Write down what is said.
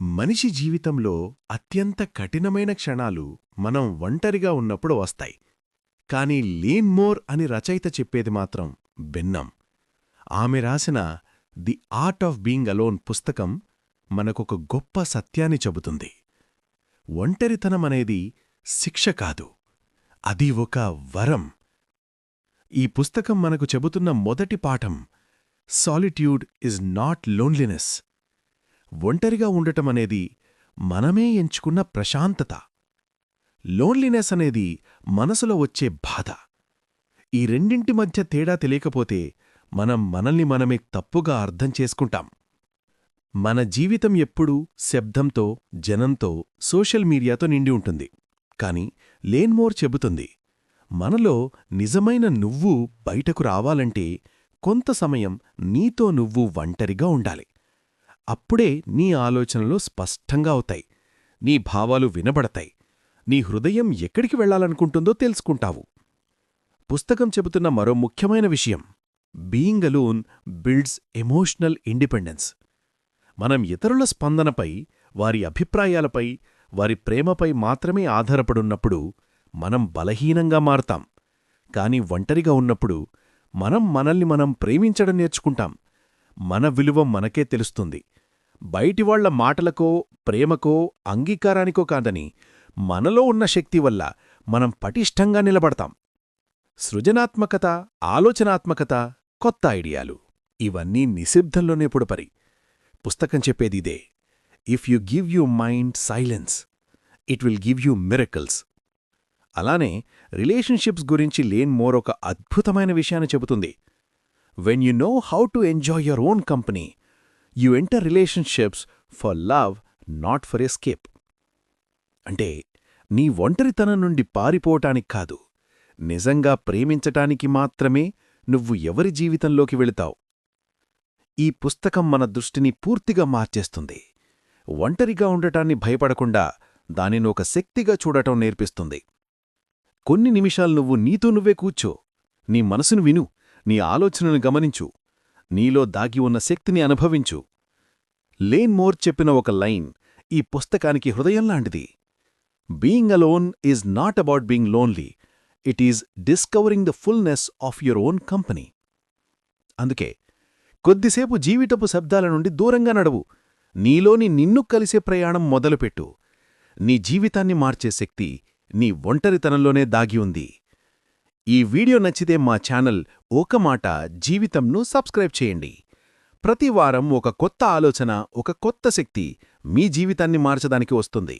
మనిషి జీవితంలో అత్యంత కఠినమైన క్షణాలు మనం ఒంటరిగా ఉన్నప్పుడు వస్తాయి. కాని లీన్ మోర్ అని రచయిత చెప్పేది మాత్రం భిన్నం. ఆమె రాసిన the art of being alone పుస్తకం మనకొక గొప్ప సత్యాన్ని చెబుతుంది. ఒంటరితనమనేది శిక్ష కాదు అది ఒక వరం. ఈ పుస్తకం మనకు చెబుతున్న మొదటి పాఠం సాలిట్యూడ్ ఇస్ నాట్ లోన్లీనెస్ ఒంటరిగా ఉండటమనేది మనమే ఎంచుకున్న ప్రశాంతత. లోన్లీనెస్ అనేది మనసులో వచ్చే బాధ. ఈ రెండింటి మధ్య తేడా తెలియకపోతే మనం మనల్ని మనమే తప్పుగా అర్థం చేసుకుంటాం. మన జీవితం ఎప్పుడూ శబ్దంతో జనంతో సోషల్ మీడియాతో నిండి ఉంటుంది. కాని లేన్మోర్ చెబుతుంది మనలో నిజమైన నువ్వు బయటకు రావాలంటే కొంత సమయం నీతో నువ్వు ఒంటరిగా ఉండాలి. అప్పుడే నీ ఆలోచనలు స్పష్టంగా అవుతాయి. నీ భావాలు వినబడతాయి. నీ హృదయం ఎక్కడికి వెళ్ళాలనుకుంటుందో తెలుసుకుంటావు. పుస్తకం చెబుతున్న మరో ముఖ్యమైన విషయం being alone builds emotional independence మనం ఇతరుల స్పందనపై వారి అభిప్రాయాలపై వారి ప్రేమపై మాత్రమే ఆధారపడున్నప్పుడు మనం బలహీనంగా మారతాం. కాని ఒంటరిగా ఉన్నప్పుడు మనం మనల్ని మనం ప్రేమించడం నేర్చుకుంటాం. మన విలువ మనకే తెలుస్తుంది. బయటివాళ్ళ మాటలకో ప్రేమకో అంగీకారానికో కాదని మనలో ఉన్న శక్తి వల్ల మనం పటిష్టంగా నిలబడతాం. సృజనాత్మకత ఆలోచనాత్మకత కొత్త ఐడియాలు. ఇవన్నీ నిశ్శబ్దంలోనే పుడపరి. పుస్తకం చెప్పేదిదే if you give you mind silence it will give you miracles అలానే రిలేషన్షిప్స్ గురించి లేన్ మోర్ ఒక అద్భుతమైన విషయాన్ని చెబుతుంది. When you know how to enjoy your own company you enter relationships for love not for escape. అంటే నీ ఒంటరితనం నుండి పారిపోవటానికి కాదు నిజంగా ప్రేమించటానికి మాత్రమే నువ్వు ఎవరి జీవితంలోకి వెళతావు. ఈ పుస్తకం మన దృష్టిని పూర్తిగా మార్చేస్తుంది. ఒంటరిగా ఉండటాన్ని భయపడకుండా దానిని ఒక శక్తిగా చూడటం నేర్పిస్తుంది. కొన్ని నిమిషాలు నువ్వు నీతో నువ్వే కూర్చో నీ మనసును విను నీ ఆలోచనను గమనించు నీలో దాగి ఉన్న శక్తిని అనుభవించు లేన్ మోర్ చెప్పిన ఒక లైన్ ఈ పుస్తకానికి హృదయం లాంటిది. Being alone is not about being lonely it is discovering the fullness of your own company. అందుకే కొద్దిసేపు జీవితపు శబ్దాల నుండి దూరంగా నడవు నీలోని నిన్ను కలిసే ప్రయాణం మొదలుపెట్టు. నీ జీవితాన్ని మార్చే శక్తి నీ ఒంటరితనంలోనే దాగి ఉంది. ఈ వీడియో నచ్చితే మా ఛానల్ ఒక మాట జీవితంను సబ్స్క్రైబ్ చేయండి. ప్రతి వారం ఒక కొత్త ఆలోచన ఒక కొత్త శక్తి మీ జీవితాన్ని మార్చడానికి వస్తుంది.